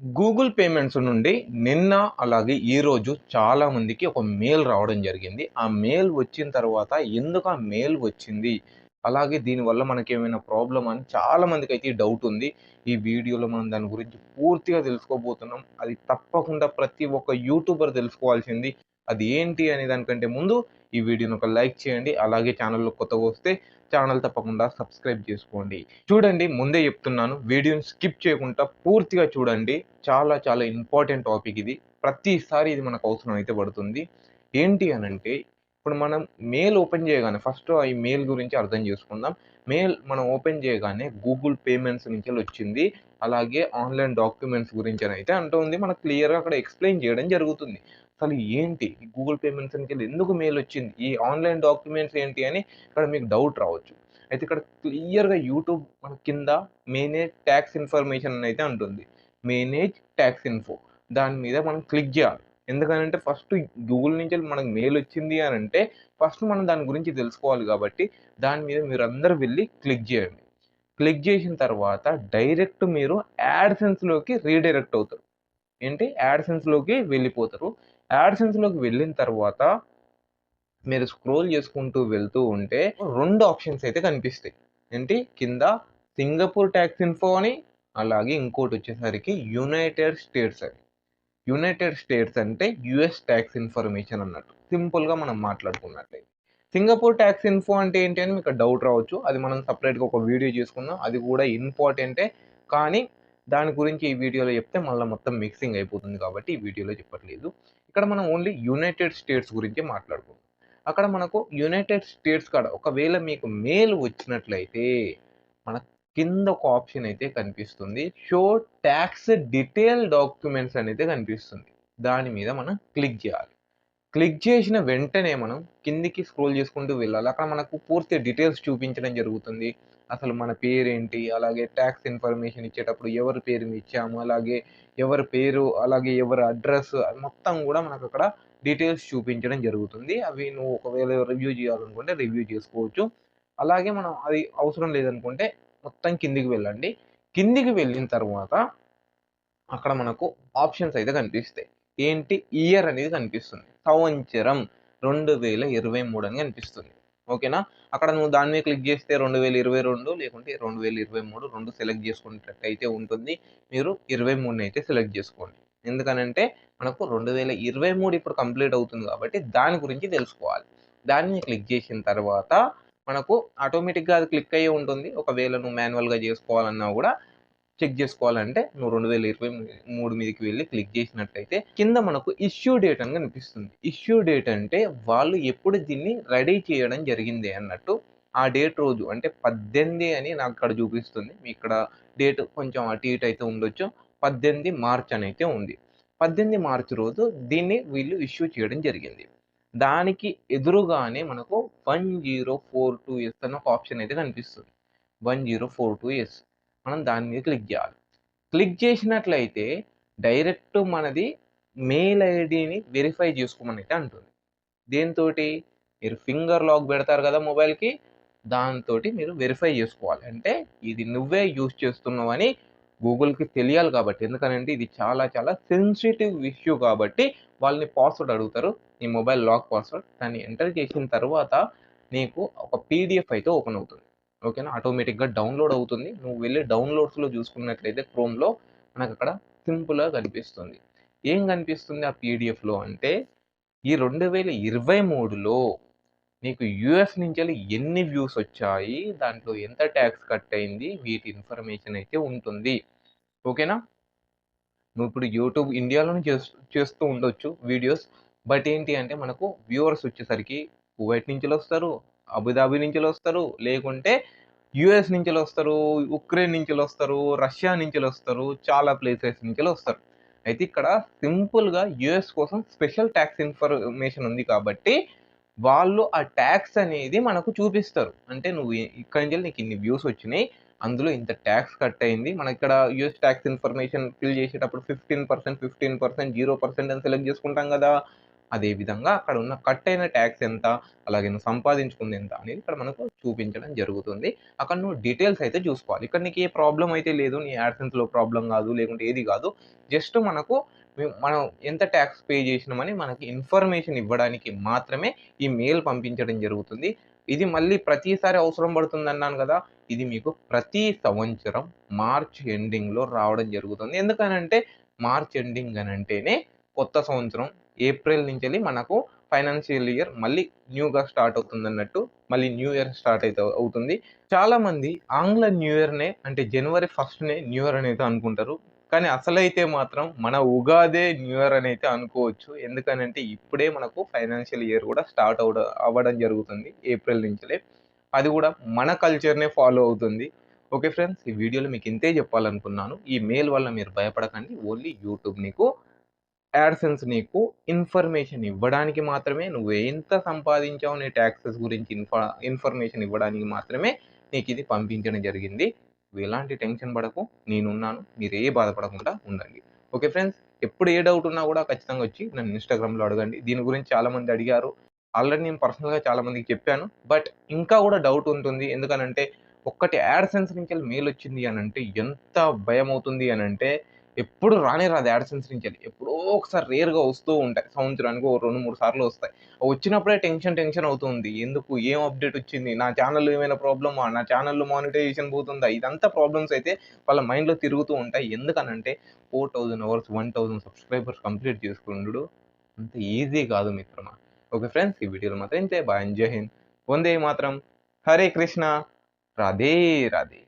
Google payments నుండి నిన్న అలాగే ఈరోజు చాలామందికి ఒక మెయిల్ రావడం జరిగింది. ఆ మెయిల్ వచ్చిన తర్వాత ఎందుకు ఆ మెయిల్ వచ్చింది? అలాగే దీనివల్ల మనకి ఏమైనా ప్రాబ్లం అని చాలామందికి అయితే ఈ డౌట్ ఉంది. ఈ వీడియోలో మనం దాని గురించి పూర్తిగా తెలుసుకోబోతున్నాం. అది తప్పకుండా ప్రతి ఒక్క యూట్యూబర్ తెలుసుకోవాల్సింది. అది ఏంటి అనే దానికంటే ముందు ఈ వీడియోని ఒక లైక్ చేయండి. అలాగే ఛానల్లో కొత్తగా వస్తే ఛానల్ తప్పకుండా సబ్స్క్రైబ్ చేసుకోండి. చూడండి ముందే చెప్తున్నాను వీడియోని స్కిప్ చేయకుండా పూర్తిగా చూడండి. చాలా చాలా ఇంపార్టెంట్ టాపిక్ ఇది. ప్రతిసారి ఇది మనకు అవసరం అయితే పడుతుంది. ఏంటి అని అంటే ఇప్పుడు మనం మెయిల్ ఓపెన్ చేయగానే ఫస్ట్ ఈ మెయిల్ గురించి అర్థం చేసుకుందాం. మెయిల్ మనం ఓపెన్ చేయగానే గూగుల్ పేమెంట్స్ నుంచి వచ్చింది. అలాగే ఆన్లైన్ డాక్యుమెంట్స్ గురించి అని అయితే అంటుంది. మనకు క్లియర్గా అక్కడ ఎక్స్ప్లెయిన్ చేయడం జరుగుతుంది. అసలు ఏంటి? గూగుల్ పేమెంట్స్ నుంచి ఎందుకు మెయిల్ వచ్చింది? ఈ ఆన్లైన్ డాక్యుమెంట్స్ ఏంటి అని ఇక్కడ మీకు డౌట్ రావచ్చు. అయితే ఇక్కడ క్లియర్గా యూట్యూబ్ మన కింద మేనేజ్ ట్యాక్స్ ఇన్ఫర్మేషన్ అని అయితే ఉంటుంది మేనేజ్ ట్యాక్స్ ఇన్ఫో. దాని మీద మనం క్లిక్ చేయాలి. ఎందుకంటే ఫస్ట్ గూగుల్ నుంచి మనకు మెయిల్ వచ్చింది అని అంటే ఫస్ట్ మనం దాని గురించి తెలుసుకోవాలి కాబట్టి దాని మీద మీరు అందరు వెళ్ళి క్లిక్ చేయండి. క్లిక్ చేసిన తర్వాత డైరెక్ట్ మీరు యాడ్సెన్స్లోకి రీడైరెక్ట్ అవుతారు. ఏంటి? యాడ్సెన్స్లోకి వెళ్ళిపోతారు. యాడ్సెన్స్లోకి వెళ్ళిన తర్వాత మీరు స్క్రోల్ చేసుకుంటూ వెళ్తూ ఉంటే రెండు ఆప్షన్స్ అయితే కనిపిస్తాయి. ఏంటి? కింద సింగపూర్ ట్యాక్స్ ఇన్ఫో అని అలాగే ఇంకోటి వచ్చేసరికి యునైటెడ్ స్టేట్స్ అని. యునైటెడ్ స్టేట్స్ అంటే యుఎస్ ట్యాక్స్ ఇన్ఫర్మేషన్ అన్నట్టు. సింపుల్గా మనం మాట్లాడుకున్నట్లయితే. సింగపూర్ ట్యాక్స్ ఇన్ఫో అంటే ఏంటి అని మీకు డౌట్ రావచ్చు. అది మనం సపరేట్గా ఒక వీడియో చేసుకుందాం అది కూడా ఇంపార్టెంటే. కానీ దాని గురించి ఈ వీడియోలో చెప్తే మళ్ళీ మొత్తం మిక్సింగ్ అయిపోతుంది కాబట్టి ఈ వీడియోలో చెప్పట్లేదు. ఇక్కడ మనం ఓన్లీ యునైటెడ్ స్టేట్స్ గురించి మాట్లాడుకుందాం. అక్కడ మనకు యునైటెడ్ స్టేట్స్ కాడ ఒకవేళ మీకు మెయిల్ వచ్చినట్లయితే మన కింద ఒక ఆప్షన్ అయితే కనిపిస్తుంది. షో ట్యాక్స్ డీటెయిల్ డాక్యుమెంట్స్ అనేది కనిపిస్తుంది. దాని మీద మనం క్లిక్ చేయాలి. క్లిక్ చేసిన వెంటనే మనం కిందికి స్క్రోల్ చేసుకుంటూ వెళ్ళాలి. అక్కడ మనకు పూర్తి డీటెయిల్స్ చూపించడం జరుగుతుంది. అసలు మన పేరేంటి? అలాగే ట్యాక్స్ ఇన్ఫర్మేషన్ ఇచ్చేటప్పుడు ఎవరి పేరు ఇచ్చాము. అలాగే ఎవరి పేరు అలాగే ఎవరి అడ్రస్ మొత్తం కూడా మనకు అక్కడ డీటెయిల్స్ చూపించడం జరుగుతుంది. అవి నువ్వు ఒకవేళ రివ్యూ చేయాలనుకుంటే రివ్యూ చేసుకోవచ్చు. అలాగే మనం అది అవసరం లేదనుకుంటే మొత్తం కిందికి వెళ్ళండి. కిందికి వెళ్ళిన తర్వాత అక్కడ మనకు ఆప్షన్స్ అయితే కనిపిస్తాయి. ఏంటి? ఇయర్ అనేది కనిపిస్తుంది. సంవత్సరం రెండు వేల ఇరవై మూడు అని కనిపిస్తుంది. ఓకేనా? అక్కడ నువ్వు దాని మీద క్లిక్ చేస్తే రెండు వేల ఇరవై రెండు లేకుంటే రెండు వేల ఇరవై మూడు రెండు సెలెక్ట్ చేసుకునేటట్టు అయితే ఉంటుంది. మీరు ఇరవై మూడుని అయితే సెలెక్ట్ చేసుకోండి. ఎందుకనంటే మనకు రెండు వేల ఇరవై మూడు ఇప్పుడు కంప్లీట్ అవుతుంది కాబట్టి దాని గురించి తెలుసుకోవాలి. దాన్ని క్లిక్ చేసిన తర్వాత మనకు ఆటోమేటిక్గా అది క్లిక్ అయ్యి ఉంటుంది. ఒకవేళ నువ్వు మాన్యువల్గా చేసుకోవాలన్నా కూడా చెక్ చేసుకోవాలంటే నువ్వు రెండు వేల ఇరవై మూడు మీదకి వెళ్ళి క్లిక్ చేసినట్టయితే కింద మనకు ఇష్యూ డేట్ అని కనిపిస్తుంది. ఇష్యూ డేట్ అంటే వాళ్ళు ఎప్పుడు దీన్ని రెడీ చేయడం జరిగింది అన్నట్టు ఆ డేట్ రోజు అంటే పద్దెనిమిది అని నాకు ఇక్కడ చూపిస్తుంది. మీ ఇక్కడ డేట్ కొంచెం అటు ఇటు అయితే ఉండొచ్చు. పద్దెనిమిది మార్చ్ అని అయితే ఉంది. పద్దెనిమిది మార్చ్ రోజు దీన్ని వీళ్ళు ఇష్యూ చేయడం జరిగింది. దానికి ఎదురుగానే మనకు one zero four two S అని ఒక ఆప్షన్ అయితే కనిపిస్తుంది. One zero four two S. మనం దాని మీద క్లిక్ చేయాలి. క్లిక్ చేసినట్లయితే డైరెక్ట్ మనది మెయిల్ ఐడిని వెరిఫై చేసుకోమని అయితే అంటుంది. దేంతో మీరు ఫింగర్ లాక్ పెడతారు కదా మొబైల్కి దాంతో మీరు వెరిఫై చేసుకోవాలి. అంటే ఇది నువ్వే యూజ్ చేస్తున్నావు అని గూగుల్కి తెలియాలి కాబట్టి. ఎందుకనంటే ఇది చాలా చాలా సెన్సిటివ్ ఇష్యూ కాబట్టి వాళ్ళని పాస్వర్డ్ అడుగుతారు. నీ మొబైల్ లాక్ పాస్వర్డ్ దాన్ని ఎంటర్ చేసిన తర్వాత నీకు ఒక పీడిఎఫ్ అయితే ఓపెన్ అవుతుంది. ఓకేనా? ఆటోమేటిక్గా డౌన్లోడ్ అవుతుంది. నువ్వు వెళ్ళి డౌన్లోడ్స్లో చూసుకున్నట్లయితే క్రోమ్లో మనకు అక్కడ సింపుల్గా కనిపిస్తుంది. ఏం కనిపిస్తుంది ఆ పీడిఎఫ్లో అంటే ఈ రెండు వేల ఇరవై మూడులో నీకు యుఎస్ నుంచి ఎన్ని వ్యూస్ వచ్చాయి దాంట్లో ఎంత ట్యాక్స్ కట్ అయింది వీటి ఇన్ఫర్మేషన్ అయితే ఉంటుంది. ఓకేనా? నువ్వు ఇప్పుడు యూట్యూబ్ ఇండియాలోనే చేస్తూ ఉండొచ్చు వీడియోస్. బట్ ఏంటి అంటే మనకు వ్యూవర్స్ వచ్చేసరికి కువైట్ నుంచి వస్తారు అబుదాబి నుంచి వస్తారు లేకుంటే యుఎస్ నుంచి వస్తారు ఉక్రెయిన్ నుంచి వస్తారు రష్యా నుంచి వస్తారు చాలా ప్లేసెస్ నుంచి వస్తారు అయితే ఇక్కడ సింపుల్గా యుఎస్ కోసం స్పెషల్ ట్యాక్స్ ఇన్ఫర్మేషన్ ఉంది కాబట్టి వాళ్ళు ఆ ట్యాక్స్ అనేది మనకు చూపిస్తారు. అంటే నువ్వు ఇక్కడి నుంచి నీకు ఇన్ని వ్యూస్ వచ్చినాయి అందులో ఇంత ట్యాక్స్ కట్ అయింది మన ఇక్కడ యూఎస్ ట్యాక్స్ ఇన్ఫర్మేషన్ ఫిల్ చేసేటప్పుడు fifteen percent fifteen percent zero percent అని సెలెక్ట్ చేసుకుంటాం కదా. అదేవిధంగా అక్కడ ఉన్న కట్ అయిన ట్యాక్స్ ఎంత అలాగే నువ్వు సంపాదించుకుంది ఎంత అనేది ఇక్కడ మనకు చూపించడం జరుగుతుంది. అక్కడ నువ్వు డీటెయిల్స్ అయితే చూసుకోవాలి. ఇక్కడ నీకు ఏ ప్రాబ్లం అయితే లేదు నీ యాడ్సెన్స్లో ప్రాబ్లం కాదు లేకుంటే ఏది కాదు. జస్ట్ మనకు మనం ఎంత ట్యాక్స్ పే చేసినామని మనకి ఇన్ఫర్మేషన్ ఇవ్వడానికి మాత్రమే ఈ మెయిల్ పంపించడం జరుగుతుంది. ఇది మళ్ళీ ప్రతిసారి అవసరం పడుతుంది అన్నాను కదా ఇది మీకు ప్రతి సంవత్సరం మార్చ్ ఎండింగ్లో రావడం జరుగుతుంది. ఎందుకనంటే మార్చ్ ఎండింగ్ అని అంటేనే కొత్త సంవత్సరం ఏప్రిల్ నుంచి వెళ్ళి మనకు ఫైనాన్షియల్ ఇయర్ మళ్ళీ న్యూగా స్టార్ట్ అవుతుంది అన్నట్టు మళ్ళీ న్యూ ఇయర్ స్టార్ట్ అయితే అవుతుంది. చాలామంది ఆంగ్ల న్యూ ఇయర్నే అంటే జనవరి ఫస్ట్నే న్యూ ఇయర్ అని అయితే అనుకుంటారు. కానీ అసలైతే మాత్రం మన ఉగాదే న్యూ ఇయర్ అని అయితే అనుకోవచ్చు. ఎందుకనంటే ఇప్పుడే మనకు ఫైనాన్షియల్ ఇయర్ కూడా స్టార్ట్ అవడం అవ్వడం జరుగుతుంది ఏప్రిల్ నుంచిలే అది కూడా మన కల్చర్నే ఫాలో అవుతుంది. ఓకే ఫ్రెండ్స్ ఈ వీడియోలో మీకు ఇంతే చెప్పాలనుకున్నాను. ఈ మెయిల్ వల్ల మీరు భయపడకండి. ఓన్లీ యూట్యూబ్ నీకు యాడ్సెన్స్ నీకు ఇన్ఫర్మేషన్ ఇవ్వడానికి మాత్రమే నువ్వు ఎంత సంపాదించావు నీ ట్యాక్సెస్ గురించి ఇన్ఫా ఇన్ఫర్మేషన్ ఇవ్వడానికి మాత్రమే నీకు ఇది పంపించడం జరిగింది. ఎలాంటి టెన్షన్ పడకు నేనున్నాను మీరు ఏ బాధపడకుండా ఉండండి. ఓకే ఫ్రెండ్స్ ఎప్పుడు ఏ డౌట్ ఉన్నా కూడా ఖచ్చితంగా వచ్చి నన్ను ఇన్స్టాగ్రామ్లో అడగండి. దీని గురించి చాలామంది అడిగారు. ఆల్రెడీ నేను పర్సనల్గా చాలామందికి చెప్పాను. బట్ ఇంకా కూడా డౌట్ ఉంటుంది. ఎందుకనంటే ఒక్కటి యాడ్సెన్స్ నుంచి మెయిల్ వచ్చింది అని అంటే ఎంత భయం అవుతుంది అని అంటే ఎప్పుడు రానే రాదు యాడ్సెన్స్ నుంచి వెళ్ళి ఎప్పుడో ఒకసారి రేర్గా వస్తూ ఉంటాయి. సంవత్సరానికి ఓ రెండు మూడు సార్లు వస్తాయి. వచ్చినప్పుడే టెన్షన్ టెన్షన్ అవుతుంది. ఎందుకు? ఏం అప్డేట్ వచ్చింది? నా ఛానల్లో ఏమైనా ప్రాబ్లమా నా ఛానల్లో మానిటైజేషన్ పోతుందా? ఇదంతా ప్రాబ్లమ్స్ అయితే వాళ్ళ మైండ్లో తిరుగుతూ ఉంటాయి. ఎందుకనంటే four thousand hours one thousand subscribers complete చేసుకుండు. అంత ఈజీ కాదు మిత్రమా. ఓకే ఫ్రెండ్స్ ఈ వీడియోలో మాత్రం ఇంతే. బాయ్ జై హింద్. వందే మాత్రం. హరే కృష్ణ. రాధే రాధే.